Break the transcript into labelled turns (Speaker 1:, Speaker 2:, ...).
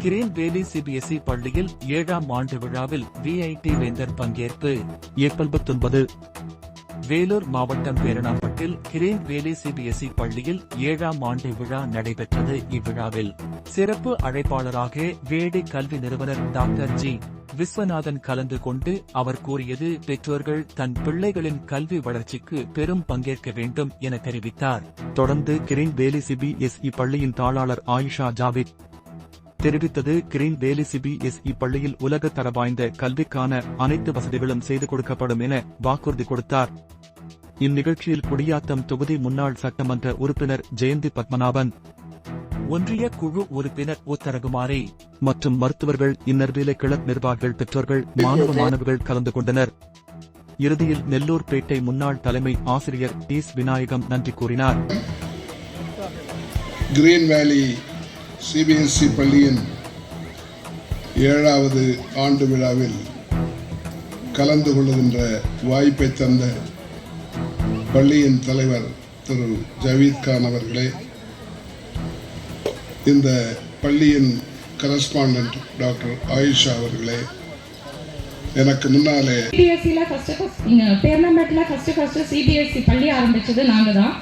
Speaker 1: Green வேலி CBSE பள்ளியில் ஏழாம் ஆண்டு விழாவில் விஐடி வேந்தர் பங்கேற்பு.
Speaker 2: ஏப்ரல் பத்தொன்பது.
Speaker 1: வேலூர் மாவட்டம் பேரணாம்பட்டில் கிரீன் வேலி சிபிஎஸ்இ பள்ளியில் ஏழாம் ஆண்டு விழா நடைபெற்றது இவ்விழாவில். சிறப்பு அழைப்பாளராக வேடி கல்வி நிறுவனர் டாக்டர் ஜி. விஸ்வநாதன் கலந்து கொண்டு அவர் கூறியது பெற்றோர்கள் தன் பிள்ளைகளின் கல்வி வளர்ச்சிக்கு பெரும் பங்கேற்க வேண்டும் என தெரிவித்தார்.
Speaker 2: தொடர்ந்து கிரீன் வேலி சிபிஎஸ்இ பள்ளியின் தாளாளர் ஆயிஷா ஜாவித் தெரிவித்தது கிரீன் வேலி சிபிஎஸ்இ பள்ளியில் உலக தர வாய்ந்த கல்விக்கான அனைத்து வசதிகளும் செய்து கொடுக்கப்படும் என வாக்குறுதி கொடுத்தார். இந்நிகழ்ச்சியில் குடியாத்தம் தொகுதி முன்னாள் சட்டமன்ற உறுப்பினர் ஜெயந்தி பத்மநாபன்
Speaker 1: ஒன்றிய குழு உறுப்பினர் உத்தரகுமாரி
Speaker 2: மற்றும் மருத்துவர்கள் இன்னர்வேலை கிளப் நிர்வாகிகள் பெற்றோர்கள் மாணவ மாணவிகள் கலந்து கொண்டனர். இறுதியில் நெல்லூர் பேட்டை முன்னாள் தலைமை ஆசிரியர் டீஸ் விநாயகம் நன்றி கூறினார்.
Speaker 3: கிரீன் வேலி சிபிஎஸ்இ பள்ளியின் ஏழாவது ஆண்டு விழாவில் கலந்து கொள்ளுகின்ற வாய்ப்பை தந்த பள்ளியின் தலைவர் திரு. ஜவீத் கான் அவர்களே இந்த பள்ளியின் கரஸ்பாண்டன்ட் டாக்டர் ஆயிஷா அவர்களே எனக்கு முன்னாலே
Speaker 4: சிபிஎஸ்சியில் ஃபஸ்ட்டு ஃபஸ்ட் நீங்கள் பேர்னம்பேட்டில் ஃபஸ்ட்டு ஃபஸ்ட்டு சிபிஎஸ்சி பள்ளி ஆரம்பித்தது நாங்கள் தான்